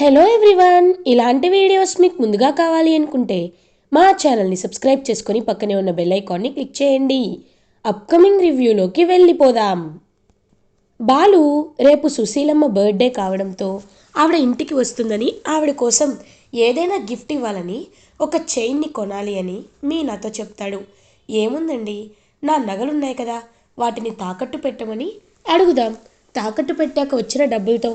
Hello everyone ఇలాంటి videos మీకు ముందుగా కావాలి అనుకుంటే మా ఛానల్ని సబ్స్క్రైబ్ చేసుకొని పక్కనే ఉన్న బెల్ ఐకాన్ని క్లిక్ చేయండి. అప్కమింగ్ రివ్యూలోకి వెళ్ళిపోదాం. బాలు రేపు సుశీలమ్మ బర్త్డే కావడంతో ఆవిడ ఇంటికి వస్తుందని ఆవిడ కోసం ఏదైనా గిఫ్ట్ ఇవ్వాలని ఒక చైన్ని కొనాలి అని మీ నాతో చెప్తాడు. ఏముందండి? నా నగలున్నాయి కదా వాటిని తాకట్టు పెట్టమని అడుగుదాం. తాకట్టు పెట్టాక వచ్చిన డబ్బులతో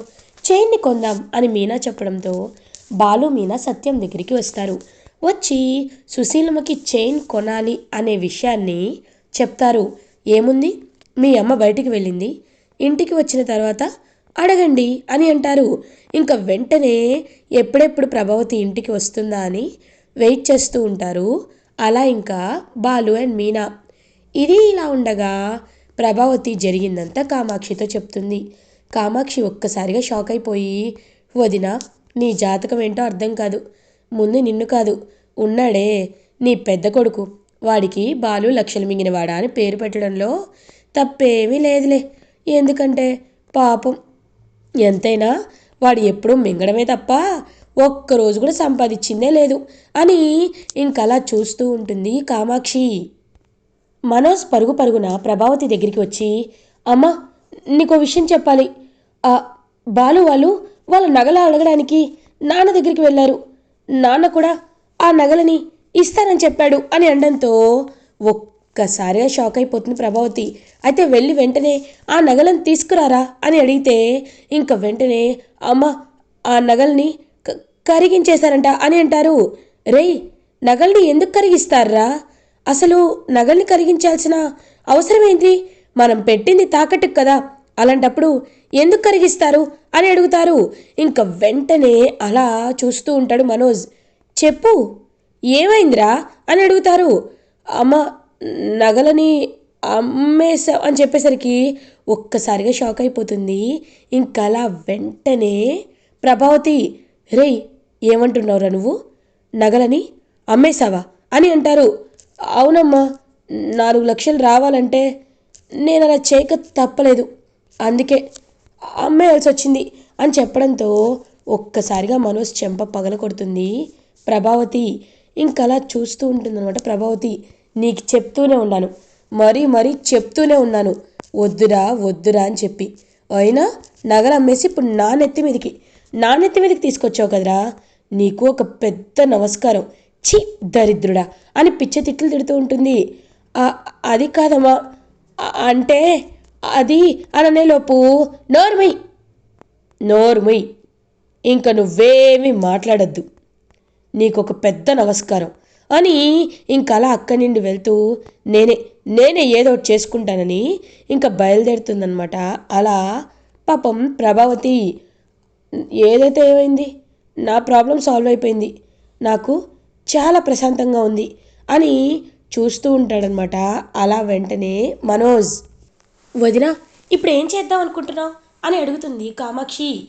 చైన్ని కొందాం అని మీనా చెప్పడంతో బాలు మీనా సత్యం దగ్గరికి వస్తారు. వచ్చి సుశీలమ్మకి చైన్ కొనాలి అనే విషయాన్ని చెప్తారు. ఏముంది? మీ అమ్మ బయటికి వెళ్ళింది. ఇంటికి వచ్చిన తర్వాత అడగండి అని అంటారు. ఇంకా వెంటనే ఎప్పుడెప్పుడు ప్రభావతి ఇంటికి వస్తుందా అని వెయిట్ చేస్తూ ఉంటారు. అలా ఇంకా బాలు అండ్ మీనా. ఇది ఇలా ఉండగా ప్రభావతి జరిగిందంతా కామాక్షితో చెప్తుంది. కామాక్షి ఒక్కసారిగా షాక్ అయిపోయి వదిన నీ జాతకం ఏంటో అర్థం కాదు. ముందు నిన్ను కాదు. ఉన్నాడే నీ పెద్ద కొడుకు. వాడికి బాలు లక్షలు మింగినవాడా అని పేరు పెట్టడంలో తప్పేమీ లేదులే. ఎందుకంటే పాపం. ఎంతైనా వాడు ఎప్పుడూ మింగడమే తప్ప ఒక్కరోజు కూడా సంపాదించిందే లేదు అని ఇంకలా చూస్తూ ఉంటుంది కామాక్షి. మనోజ్ పరుగు పరుగున ప్రభావతి దగ్గరికి వచ్చి అమ్మ నీకో విషయం చెప్పాలి. బాలు వాళ్ళు వాళ్ళ నగలు అడగడానికి నాన్న దగ్గరికి వెళ్ళారు. నాన్న కూడా ఆ నగలని ఇస్తానని చెప్పాడు అని అనడంతో ఒక్కసారిగా షాక్ అయిపోతుంది ప్రభావతి. అయితే వెళ్ళి వెంటనే ఆ నగలను తీసుకురారా అని అడిగితే ఇంక వెంటనే అమ్మ ఆ నగల్ని కరిగించేశారంట అని అంటారు. రేయ్ నగల్ని ఎందుకు కరిగిస్తారా? అసలు నగల్ని కరిగించాల్సిన అవసరం ఏంటి? మనం పెట్టింది తాకట్టుకు కదా. అలాంటప్పుడు ఎందుకు కరిగిస్తారు అని అడుగుతారు. ఇంకా వెంటనే అలా చూస్తూ ఉంటాడు మనోజ్. చెప్పు ఏమైందిరా అని అడుగుతారు. అమ్మ నగలని అమ్మేసా అని చెప్పేసరికి ఒక్కసారిగా షాక్ అయిపోతుంది. ఇంకలా వెంటనే ప్రభావతి రేయ్ ఏమంటున్నావురా నువ్వు? నగలని అమ్మేశావా అని అంటారు. అవునమ్మా నాలుగు లక్షలు రావాలంటే నేను అలా చేయక తప్పలేదు. అందుకే అమ్మేయాల్సి వచ్చింది అని చెప్పడంతో ఒక్కసారిగా మనోజ్ చెంప పగల కొడుతుంది. ప్రభావతి ఇంకలా చూస్తూ ఉంటుందన్నమాట ప్రభావతి. నీకు చెప్తూనే ఉన్నాను. మరీ మరీ చెప్తూనే ఉన్నాను. వద్దురా వద్దురా అని చెప్పి. అయినా నగలు అమ్మేసి ఇప్పుడు నా నెత్తి మీదకి. నా నెత్తి మీదకి తీసుకొచ్చావు కదరా? నీకు ఒక పెద్ద నమస్కారం. ఛీ దరిద్రుడా అని పిచ్చ తిట్లు తిడుతూ ఉంటుంది. అది కాదమ్మా. అంటే అది అననేలోపు నోర్మై నోర్మై. ఇంక నువ్వేమీ మాట్లాడద్దు. నీకొక పెద్ద నమస్కారం. అని ఇంకలా అక్కడి నుండి వెళ్తూ నేనే నేనే ఏదో ఒకటి చేసుకుంటానని ఇంకా బయలుదేరుతుందనమాట అలా పాపం ప్రభావతి ఏదైతే ఏమైంది? నా ప్రాబ్లం సాల్వ్ అయిపోయింది. నాకు చాలా ప్రశాంతంగా ఉంది అని చూస్తూ ఉంటాడనమాట అలా వెంటనే మనోజ్. వదిన ఇప్పుడు ఏం చేద్దాం అనుకుంటున్నావు? అని అడుగుతుంది కామాక్షి.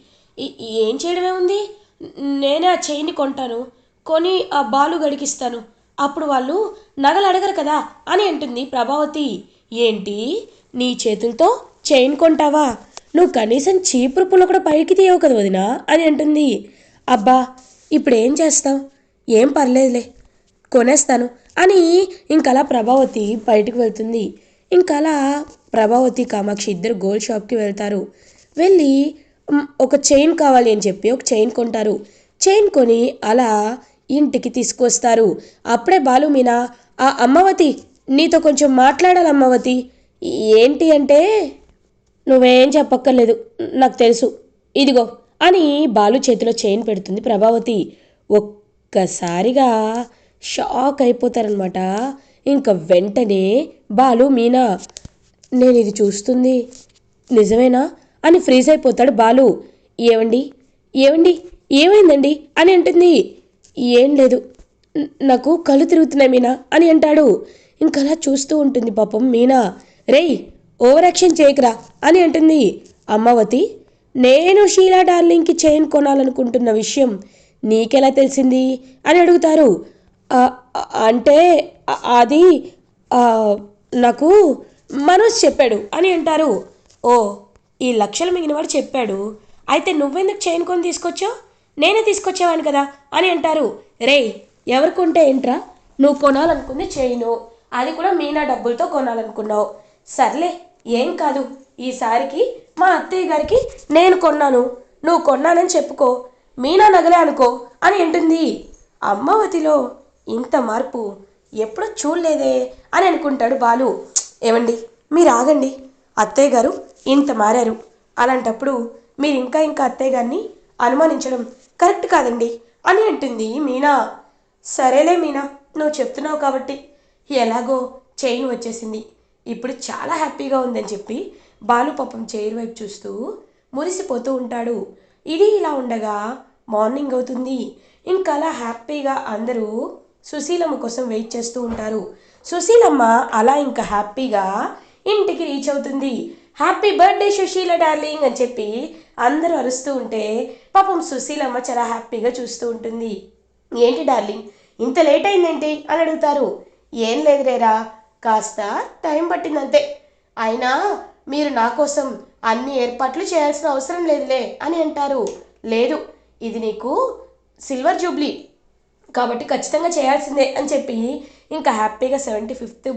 ఏం చేయడమే ఉంది? నేనే ఆ చైన్ని కొంటాను. కొని ఆ బాలు గడికిస్తాను. అప్పుడు వాళ్ళు నగలు అడగరు కదా? అని అంటుంది ప్రభావతి. ఏంటి? నీ చేతులతో చైన్ కొంటావా? నువ్వు కనీసం చీపురు పుల్ల కూడా పైకి తీయవు కదా వదినా? అని అంటుంది. అబ్బా ఇప్పుడు ఏం చేస్తావు? ఏం పర్లేదులే. కొనేస్తాను అని ఇంకలా ప్రభావతి బయటకు వెళ్తుంది. ఇంకలా ప్రభావతి కామాక్షి ఇద్దరు గోల్డ్ షాప్కి వెళ్తారు. వెళ్ళి ఒక చైన్ కావాలి అని చెప్పి ఒక చైన్ కొంటారు. చైన్ కొని అలా ఇంటికి తీసుకొస్తారు. అప్పుడే బాలు మీనా ఆ అమ్మవతి నీతో కొంచెం మాట్లాడాలి అమ్మవతి. ఏంటి అంటే నువ్వేం చెప్పక్కర్లేదు నాకు తెలుసు. ఇదిగో అని బాలు చేతిలో చైన్ పెడుతుంది ప్రభావతి. ఒక్కసారిగా షాక్ అయిపోతారనమాట ఇంకా వెంటనే బాలు మీనా నేను ఇది చూస్తుంది. నిజమేనా? అని ఫ్రీజ్ అయిపోతాడు బాలు. ఏవండి? ఏవండి? ఏమైందండి? అని అంటుంది. ఏం లేదు. నాకు కళ్ళు తిరుగుతున్నాయి మీనా అని అంటాడు. ఇంకలా చూస్తూ ఉంటుంది పాపం మీనా. రేయ్ ఓవర్ యాక్షన్ చేయకురా అని అంటుంది. అమ్మావతి నేను షీలా డార్లింగ్కి చైన్ కొనాలనుకుంటున్న విషయం నీకెలా తెలిసింది? అని అడుగుతారు. అంటే అది నాకు మనోజ్ చెప్పాడు అని అంటారు. ఓ ఈ లక్షలు మిగిలినవాడు చెప్పాడు. అయితే నువ్వెందుకు చైన్ కొని తీసుకొచ్చావు? నేనే తీసుకొచ్చేవాను కదా అని అంటారు. రేయ్ ఎవరికుంటే ఏంట్రా? నువ్వు కొనాలనుకుంది చేయను అది కూడా మీనా డబ్బులతో కొనాలనుకున్నావు. సర్లే ఏం కాదు. ఈసారికి మా అత్తయ్య గారికి నేను కొన్నాను. నువ్వు కొన్నానని చెప్పుకో. మీనా నగలే అనుకో అని అంటుంది. అమ్మవతిలో ఇంత మార్పు ఎప్పుడూ చూడలేదే అని అనుకుంటాడు బాలు. ఏమండి? మీరు ఆగండి అత్తయ్య గారు ఇంత మారారు. అలాంటప్పుడు మీరు ఇంకా ఇంకా అత్తయ్య గారిని అనుమానించడం కరెక్ట్ కాదండి అని అంటుంది మీనా. సరేలే మీనా నువ్వు చెప్తున్నావు కాబట్టి ఎలాగో చైన్ వచ్చేసింది. ఇప్పుడు చాలా హ్యాపీగా ఉందని చెప్పి బాలు పాపం చైర్ వైపు చూస్తూ మురిసిపోతూ ఉంటాడు. ఇది ఇలా ఉండగా మార్నింగ్ అవుతుంది. ఇంకా అలా హ్యాపీగా అందరూ సుశీలమ్మ కోసం వెయిట్ చేస్తూ ఉంటారు. సుశీలమ్మ అలా ఇంకా హ్యాపీగా ఇంటికి రీచ్ అవుతుంది. హ్యాపీ బర్త్డే సుశీల డార్లింగ్ అని చెప్పి అందరూ అరుస్తూ ఉంటే పాపం సుశీలమ్మ చాలా హ్యాపీగా చూస్తూ ఉంటుంది. ఏంటి డార్లింగ్? ఇంత లేట్ అయిందేంటి? అని అడుగుతారు. ఏం లేదురేరా కాస్త టైం పట్టిందంతే. అయినా మీరు నా కోసం అన్ని ఏర్పాట్లు చేయాల్సిన అవసరం లేదులే అని అంటారు. లేదు ఇది నీకు సిల్వర్ జూబ్లీ. కాబట్టి ఖచ్చితంగా చేయాల్సిందే అని చెప్పి ఇంకా హ్యాపీగా సెవెంటీ ఫిఫ్త్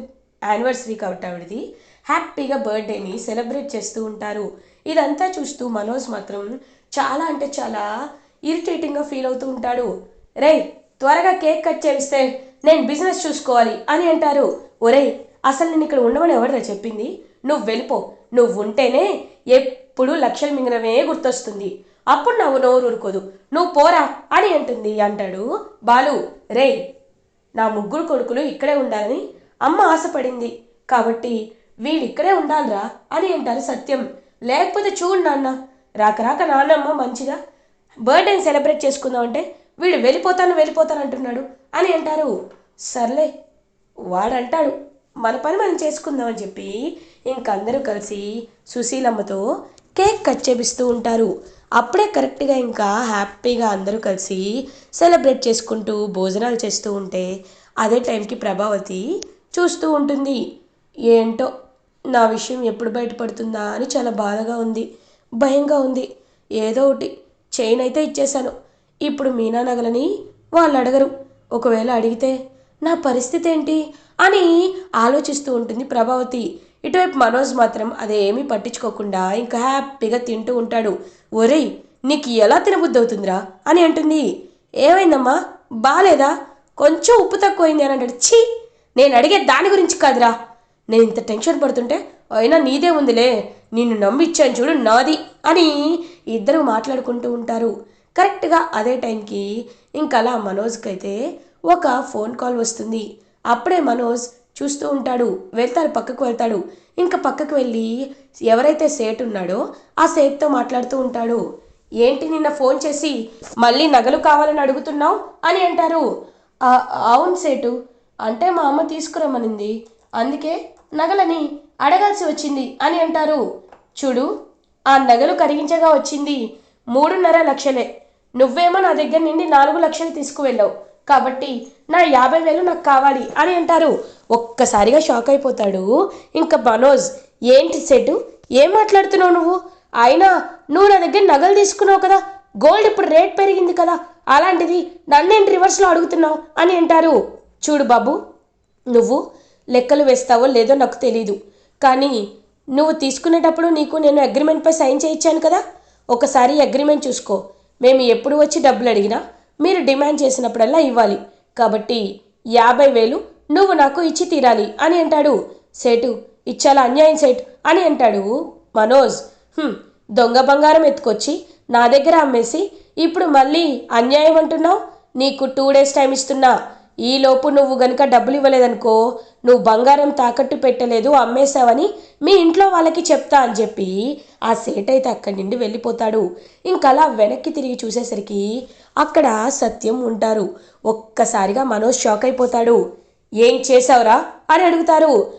యానివర్సరీ కాబట్టి ఆవిడది. హ్యాపీగా బర్త్డేని సెలబ్రేట్ చేస్తూ ఉంటారు. ఇదంతా చూస్తూ మనోజ్ మాత్రం చాలా అంటే చాలా ఇరిటేటింగ్గా ఫీల్ అవుతూ ఉంటాడు. రేయ్ త్వరగా కేక్ కట్ చేయిస్తే నేను బిజినెస్ చూసుకోవాలి అని అంటారు. ఒరే అసలు నేను ఇక్కడ ఉండమని ఎవరిరా చెప్పింది? నువ్వు వెళ్ళిపో. నువ్వు ఉంటేనే ఎప్పుడు లక్ష్యం మింగనమే గుర్తొస్తుంది. అప్పుడు నవ్వు నోరు ఊరుకోదు నువ్వు పోరా అని అంటుంది అంటాడు బాలు. రేయ్ నా ముగ్గురు కొడుకులు ఇక్కడే ఉండాలని అమ్మ ఆశపడింది. కాబట్టి వీడిక్కడే ఇక్కడే ఉండాలిరా అని అంటారు సత్యం. లేకపోతే చూడు నాన్న రాక రాక నాన్నమ్మ మంచిగా బర్త్డేని సెలబ్రేట్ చేసుకుందాం అంటే వీడు వెళ్ళిపోతాను వెళ్ళిపోతాను అంటున్నాడు అని అంటారు. సర్లే వాడంటాడు. మన పని మనం చేసుకుందామని చెప్పి ఇంకందరూ కలిసి సుశీలమ్మతో కేక్ కట్ చేపిస్తూ ఉంటారు. అప్పుడే కరెక్ట్గా ఇంకా హ్యాపీగా అందరూ కలిసి సెలబ్రేట్ చేసుకుంటూ భోజనాలు చేస్తూ ఉంటే అదే టైంకి ప్రభావతి చూస్తూ ఉంటుంది. ఏంటో నా విషయం ఎప్పుడు బయటపడుతుందా? అని చాలా బాధగా ఉంది. భయంగా ఉంది. ఏదో ఒకటి చైన్ అయితే ఇచ్చేశాను. ఇప్పుడు మీనా నగలని వాళ్ళు అడగరు. ఒకవేళ అడిగితే నా పరిస్థితి ఏంటి? అని ఆలోచిస్తూ ఉంటుంది ప్రభావతి. ఇటువైపు మనోజ్ మాత్రం అదేమీ పట్టించుకోకుండా ఇంకా హ్యాపీగా తింటూ ఉంటాడు. ఒరేయ్ నీకు ఎలా తినబుద్ధి అవుతుందిరా అని అంటుంది. ఏమైందమ్మా? బాలేదా? కొంచెం ఉప్పు తక్కువైంది అని అంటాడు. ఛీ! నేను అడిగే దాని గురించి కాదురా. నేను ఇంత టెన్షన్ పడుతుంటే అయినా నీదే ఉందిలే. నిన్ను నమ్మిచ్చాను చూడు నాది అని ఇద్దరు మాట్లాడుకుంటూ ఉంటారు. కరెక్ట్గా అదే టైంకి ఇంకలా మనోజ్కి అయితే ఒక ఫోన్ కాల్ వస్తుంది. అప్పుడే మనోజ్ చూస్తూ ఉంటాడు. వెళ్తాడు పక్కకు వెళ్తాడు. ఇంకా పక్కకు వెళ్ళి ఎవరైతే సేట్ ఉన్నాడో ఆ సేట్తో మాట్లాడుతూ ఉంటాడు. ఏంటి నిన్న ఫోన్ చేసి మళ్ళీ నగలు కావాలని అడుగుతున్నావు అని అంటారు. అవును సేటు. అంటే మా అమ్మ తీసుకురమ్మనింది. అందుకే నగలని అడగాల్సి వచ్చింది అని అంటారు. చూడు ఆ నగలు కరిగించగా వచ్చింది మూడున్నర లక్షలే. నువ్వేమో నా దగ్గర నుండి నాలుగు లక్షలు తీసుకువెళ్ళావు. కాబట్టి నా యాభై వేలు నాకు కావాలి అని అంటారు. ఒక్కసారిగా షాక్ అయిపోతాడు. ఇంకా మనోజ్ ఏంటి సెటు? ఏం మాట్లాడుతున్నావు నువ్వు? అయినా నువ్వు నా దగ్గర నగలు తీసుకున్నావు కదా. గోల్డ్ ఇప్పుడు రేట్ పెరిగింది కదా. అలాంటిది నన్నేంటి రివర్స్లో అడుగుతున్నావు అని అంటారు. చూడు బాబు నువ్వు లెక్కలు వేస్తావో లేదో నాకు తెలీదు. కానీ నువ్వు తీసుకునేటప్పుడు నీకు నేను అగ్రిమెంట్పై సైన్ చేయించాను కదా. ఒకసారి అగ్రిమెంట్ చూసుకో. మేము ఎప్పుడు వచ్చి డబ్బులు అడిగినా మీరు డిమాండ్ చేసినప్పుడల్లా ఇవ్వాలి. కాబట్టి యాభై వేలు నువ్వు నాకు ఇచ్చి తీరాలి అని అంటాడు. సేటు ఇచ్చాలా అన్యాయం సేటు అని అంటాడు మనోజ్. దొంగ బంగారం ఎత్తుకొచ్చి నా దగ్గర అమ్మేసి ఇప్పుడు మళ్ళీ అన్యాయం అంటున్నావు? నీకు టూ డేస్ టైం ఇస్తున్నా. ఈలోపు నువ్వు గనుక డబ్బులు ఇవ్వలేదనుకో నువ్వు బంగారం తాకట్టు పెట్టలేదు అమ్మేశావని మీ ఇంట్లో వాళ్ళకి చెప్తా అని చెప్పి ఆ సేట్ అయితే అక్కడి నుండి వెళ్ళిపోతాడు. ఇంకలా వెనక్కి తిరిగి చూసేసరికి అక్కడ సత్యం ఉంటారు. ఒక్కసారిగా మనోజ్ షాక్ అయిపోతాడు. ఏం చేసావురా అని అడుగుతారు.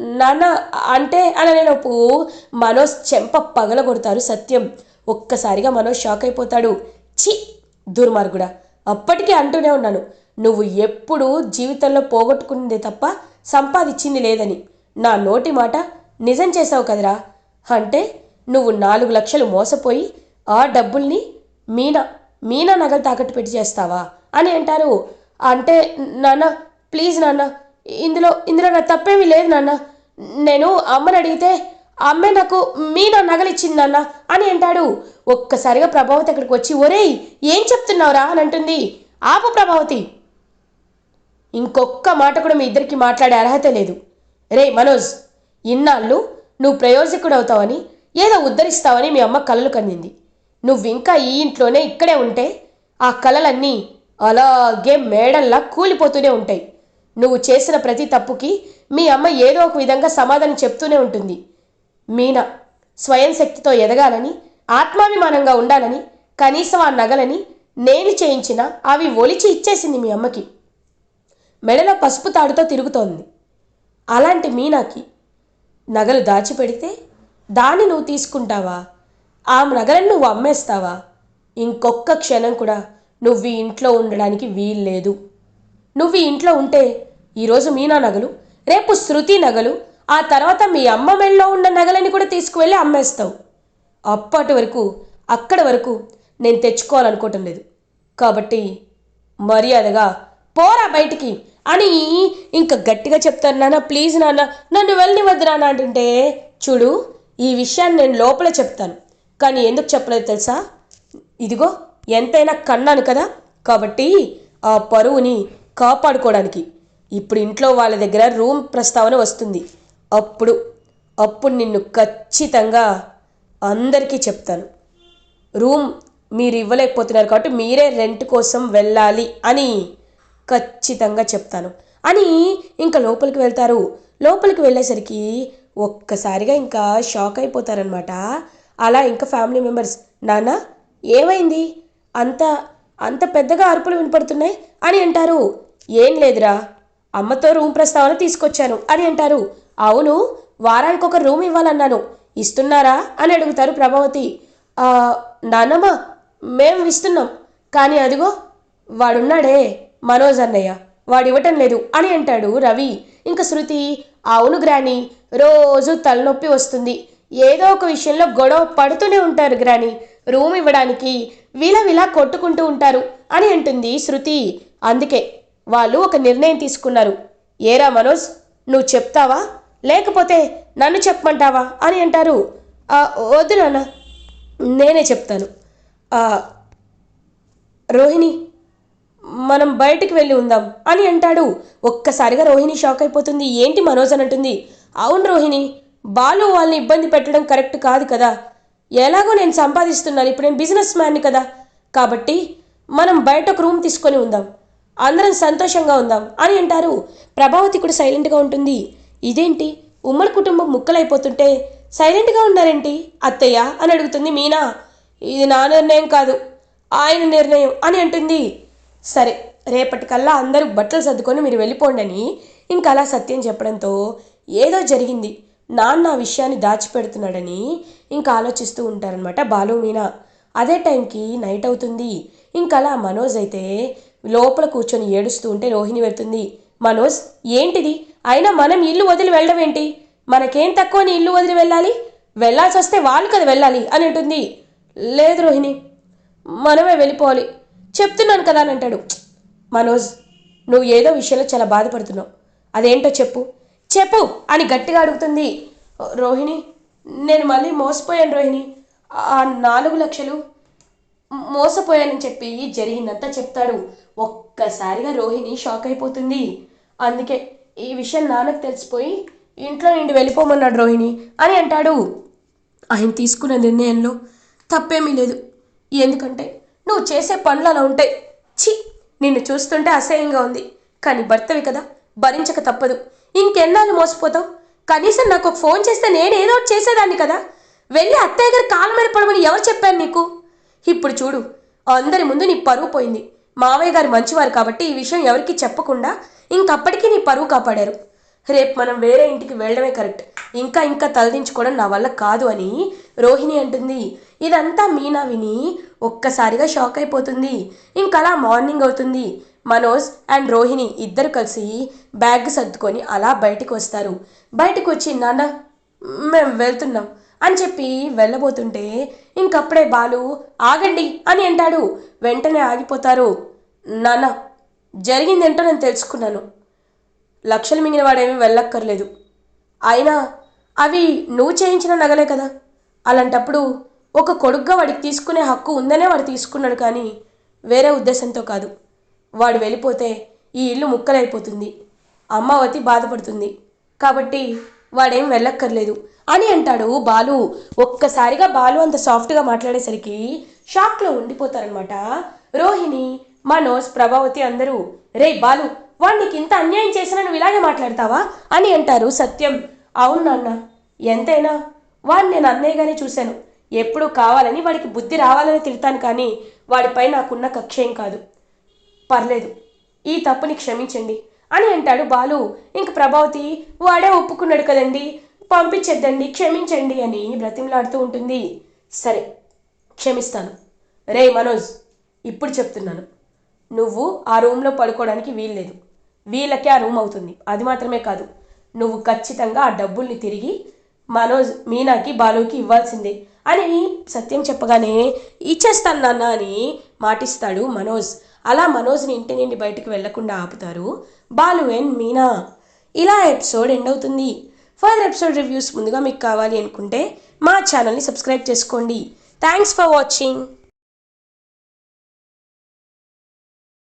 నాన్న అంటే అనలేలోపు మనోజ్ చెంప పగల కొడతారు సత్యం. ఒక్కసారిగా మనోజ్ షాక్ అయిపోతాడు. ఛీ దుర్మార్గుడా. అప్పటికే అంటూనే ఉన్నాను. నువ్వు ఎప్పుడు జీవితంలో పోగొట్టుకున్నదే తప్ప సంపాదించింది లేదని. నా నోటి మాట నిజం చేసావు కదరా. అంటే నువ్వు నాలుగు లక్షలు మోసపోయి ఆ డబ్బుల్ని మీనా మీనా నగలు తాకట్టు పెట్టి చేస్తావా? అని అంటారు. అంటే నాన్న ప్లీజ్ నాన్న ఇందులో ఇందులో నా తప్పేమీ లేదు నాన్న. నేను అమ్మని అడిగితే అమ్మే నాకు మీనా నగలిచ్చింది నాన్న అని అంటాడు. ఒక్కసారిగా ప్రభావతి అక్కడికి వచ్చి ఒరేయ్ ఏం చెప్తున్నావురా? అని అంటుంది. ఆపు ప్రభావతి. ఇంకొక్క మాట కూడా మీ ఇద్దరికి మాట్లాడే అర్హత లేదు. రే మనోజ్ ఇన్నాళ్ళు నువ్వు ప్రయోజకుడు అవుతావని ఏదో ఉద్ధరిస్తావని మీ అమ్మ కలలు కందింది. నువ్వు ఇంకా ఈ ఇంట్లోనే ఇక్కడే ఉంటే ఆ కలలన్నీ అలాగే మేడల్లా కూలిపోతూనే ఉంటాయి. నువ్వు చేసిన ప్రతి తప్పుకి మీ అమ్మ ఏదో ఒక విధంగా సమాధానం చెప్తూనే ఉంటుంది. మీనా స్వయం శక్తితో ఎదగాలని ఆత్మాభిమానంగా ఉండాలని కనీసం ఆ నగలని నేను చేయించిన అవి ఒలిచి ఇచ్చేసింది మీ అమ్మకి. మెడలో పసుపు తాడుతో తిరుగుతోంది. అలాంటి మీనాకి నగలు దాచిపెడితే దాన్ని నువ్వు తీసుకుంటావా? ఆ నగలను నువ్వు అమ్మేస్తావా? ఇంకొక్క క్షణం కూడా నువ్వు ఇంట్లో ఉండడానికి వీల్లేదు. నువ్వు ఇంట్లో ఉంటే ఈరోజు మీనా నగలు రేపు శృతి నగలు ఆ తర్వాత మీ అమ్మ మెళ్ళలో ఉన్న నగలని కూడా తీసుకువెళ్ళి అమ్మేస్తావు. అప్పటి వరకు అక్కడ వరకు నేను తెచ్చుకోవాలనుకోవటం లేదు. కాబట్టి మర్యాదగా పోరా బయటికి. అని ఇంకా గట్టిగా చెప్తాను నాన్న ప్లీజ్ నాన్న నన్ను వెళ్ళనివద్దు నాన్న అంటుంటే చూడు ఈ విషయాన్ని నేను లోపల చెప్తాను. కానీ ఎందుకు చెప్పలేదు తెలుసా? ఇదిగో ఎంతైనా కన్నాను కదా. కాబట్టి ఆ పరువుని కాపాడుకోవడానికి. ఇప్పుడు ఇంట్లో వాళ్ళ దగ్గర రూమ్ ప్రస్తావన వస్తుంది. అప్పుడు అప్పుడు నిన్ను ఖచ్చితంగా అందరికీ చెప్తాను. రూమ్ మీరు ఇవ్వలేకపోతున్నారు కాబట్టి మీరే రెంట్ కోసం వెళ్ళాలి అని ఖచ్చితంగా చెప్తాను. అని ఇంకా లోపలికి వెళ్తారు. లోపలికి వెళ్ళేసరికి ఒక్కసారిగా ఇంకా షాక్ అయిపోతారనమాట అలా ఇంకా ఫ్యామిలీ మెంబర్స్ నాన్న ఏమైంది? అంతా అంత పెద్దగా అరుపులు వినపడుతున్నాయి అని అంటారు. ఏం లేదురా. అమ్మతో రూమ్ ప్రస్తావన తీసుకొచ్చాను అని అంటారు. అవును వారానికి ఒక రూమ్ ఇవ్వాలన్నాను. ఇస్తున్నారా అని అడుగుతారు ప్రభావతి. "ఆ, నాన్నమ్మ మేము ఇస్తున్నాం. కానీ అదిగో వాడున్నాడే మనోజ్ అన్నయ్య. వాడు ఇవ్వటం లేదు అని అంటాడు రవి. ఇంకా శృతి అవును గ్రాని రోజు తలనొప్పి వస్తుంది. ఏదో ఒక విషయంలో గొడవ పడుతూనే ఉంటారు గ్రాని. రూమ్ ఇవ్వడానికి విలవిలా కొట్టుకుంటూ ఉంటారు అని అంటుంది శృతి. అందుకే వాళ్ళు ఒక నిర్ణయం తీసుకున్నారు. ఏరా మనోజ్ నువ్వు చెప్తావా? లేకపోతే నన్ను చెప్పమంటావా అని అంటారు. వద్దు నాన్న నేనే చెప్తాను. రోహిణి మనం బయటికి వెళ్ళి ఉందాం అని అంటాడు. ఒక్కసారిగా రోహిణి షాక్ అయిపోతుంది. ఏంటి మనోజ్ అని అంటుంది. అవును రోహిణి బాలు వాళ్ళని ఇబ్బంది పెట్టడం కరెక్ట్ కాదు కదా. ఎలాగో నేను సంపాదిస్తున్నాను ఇప్పుడు నేను బిజినెస్ మ్యాన్ని కదా. కాబట్టి మనం బయట ఒక రూమ్ తీసుకొని ఉందాం. అందరం సంతోషంగా ఉందాం అని అంటారు. ప్రభావతి కూడా సైలెంట్గా ఉంటుంది. ఇదేంటి? ఉమ్మడి కుటుంబం ముక్కలైపోతుంటే సైలెంట్గా ఉన్నారేంటి? అత్తయ్య అని అడుగుతుంది మీనా. ఇది నా నిర్ణయం కాదు ఆయన నిర్ణయం అని అంటుంది. సరే రేపటికల్లా అందరూ బట్టలు సర్దుకొని మీరు వెళ్ళిపోండి అని ఇంకా అలా సత్యం చెప్పడంతో ఏదో జరిగింది. నాన్న ఆ విషయాన్ని దాచిపెడుతున్నాడని ఇంకా ఆలోచిస్తూ ఉంటారనమాట బాలు మీనా. అదే టైంకి నైట్ అవుతుంది. ఇంకా అలా మనోజ్ అయితే లోపల కూర్చొని ఏడుస్తూ ఉంటే రోహిణి వెళ్తుంది. మనోజ్ ఏంటిది? అయినా మనం ఇల్లు వదిలి వెళ్ళడం ఏంటి మనకేం తక్కువ నీ ఇల్లు వదిలి వెళ్ళాలి? వెళ్ళాల్సి వస్తే వాళ్ళు కదా వెళ్ళాలి అని అంటుంది. లేదు రోహిణి మనమే వెళ్ళిపోవాలి. చెప్తున్నాను కదా అని అంటాడు. మనోజ్ నువ్వు ఏదో విషయంలో చాలా బాధపడుతున్నావు. అదేంటో చెప్పు. చెప్పు అని గట్టిగా అడుగుతుంది. రోహిణి నేను మళ్ళీ మోసపోయాను రోహిణి. ఆ నాలుగు లక్షలు మోసపోయానని చెప్పి జరిగిందంతా చెప్తాడు. ఒక్కసారిగా రోహిణి షాక్ అయిపోతుంది. అందుకే ఈ విషయం నాన్నకు తెలిసిపోయి ఇంట్లో నుండి వెళ్ళిపోమన్నాడు రోహిణి అని అంటాడు. ఆయన తీసుకున్న నిర్ణయంలో తప్పేమీ లేదు. ఎందుకంటే నువ్వు చేసే పనులు అలా ఉంటాయి ఛీ నిన్ను చూస్తుంటే అసహ్యంగా ఉంది. కానీ భర్తవి కదా భరించక తప్పదు. ఇంకెన్నాళ్ళు మోసపోతావు? కనీసం నాకు ఒక ఫోన్ చేస్తే నేను ఏదో ఒకటి చేసేదాన్ని కదా. వెళ్ళి అత్తయ్య గారి కాళ్ళ మీద పడమని ఎవరు చెప్పారు నీకు? ఇప్పుడు చూడు అందరి ముందు నీ పరువు పోయింది. మావయ్య గారు మంచివారు కాబట్టి ఈ విషయం ఎవరికి చెప్పకుండా ఇంకప్పటికీ నీ పరువు కాపాడారు. రేపు మనం వేరే ఇంటికి వెళ్ళడమే కరెక్ట్. ఇంకా ఇంకా తలదించుకోవడం నా వల్ల కాదు అని రోహిణి అంటుంది. ఇదంతా మీనా విని ఒక్కసారిగా షాక్ అయిపోతుంది. ఇంకలా మార్నింగ్ అవుతుంది. మనోజ్ అండ్ రోహిణి ఇద్దరు కలిసి బ్యాగ్ సర్దుకొని అలా బయటకు వస్తారు. బయటకు వచ్చి నాన్న మేము వెళ్తున్నాం అని చెప్పి వెళ్ళబోతుంటే ఇంకప్పుడే బాలు ఆగండి అని అంటాడు. వెంటనే ఆగిపోతారు. నాన్న జరిగిందేంటో నేను తెలుసుకున్నాను. లక్షలు మింగిన వాడేమీ వెళ్ళక్కర్లేదు. అయినా అవి నువ్వు చేయించిన నగలే కదా. అలాంటప్పుడు ఒక కొడుగ్గా వాడికి తీసుకునే హక్కు ఉందనే వాడు తీసుకున్నాడు కానీ వేరే ఉద్దేశంతో కాదు. వాడు వెళ్ళిపోతే ఈ ఇల్లు ముక్కలైపోతుంది. అమ్మావతి బాధపడుతుంది. కాబట్టి వాడేం వెళ్ళక్కర్లేదు. అని అంటాడు బాలు. ఒక్కసారిగా బాలు అంత సాఫ్ట్గా మాట్లాడేసరికి షాక్లో ఉండిపోతారనమాట రోహిణి మనోజ్ ప్రభావతి అందరూ రే బాలు వాడు నీకు ఇంత అన్యాయం చేసినా నువ్వు ఇలాగే మాట్లాడతావా? అని అంటారు సత్యం. అవును నాన్న. ఎంతైనా. వాడిని నేను అన్నయ్యగానే చూశాను. ఎప్పుడు కావాలని వాడికి బుద్ధి రావాలని తిడతాను కానీ వాడిపై నాకున్న కక్ష ఏం కాదు. పర్లేదు. ఈ తప్పుని క్షమించండి అని అంటాడు బాలు. ఇంక ప్రభావతి వాడే ఒప్పుకున్నాడు కదండి. పంపించేద్దండి క్షమించండి అని బ్రతిమలాడుతూ ఉంటుంది. సరే క్షమిస్తాను. రే మనోజ్ ఇప్పుడు చెప్తున్నాను. నువ్వు ఆ రూమ్లో పడుకోవడానికి వీల్లేదు. వీళ్ళకే ఆ రూమ్ అవుతుంది. అది మాత్రమే కాదు. నువ్వు ఖచ్చితంగా ఆ డబ్బుల్ని తిరిగి మనోజ్ మీనాకి బాలుకి ఇవ్వాల్సిందే అని సత్యం చెప్పగానే ఇచ్చేస్తాను నాన్న అని మాటిస్తాడు మనోజ్. అలా మనోజ్ని ఇంటి నుండి బయటకు వెళ్ళకుండా ఆపుతారు బాలు అండ్ మీనా. ఇలా ఎపిసోడ్ ఎండ్ అవుతుంది. ఫర్దర్ ఎపిసోడ్ రివ్యూస్ ముందుగా మీకు కావాలి అనుకుంటే మా ఛానల్ని సబ్స్క్రైబ్ చేసుకోండి. Thanks for watching.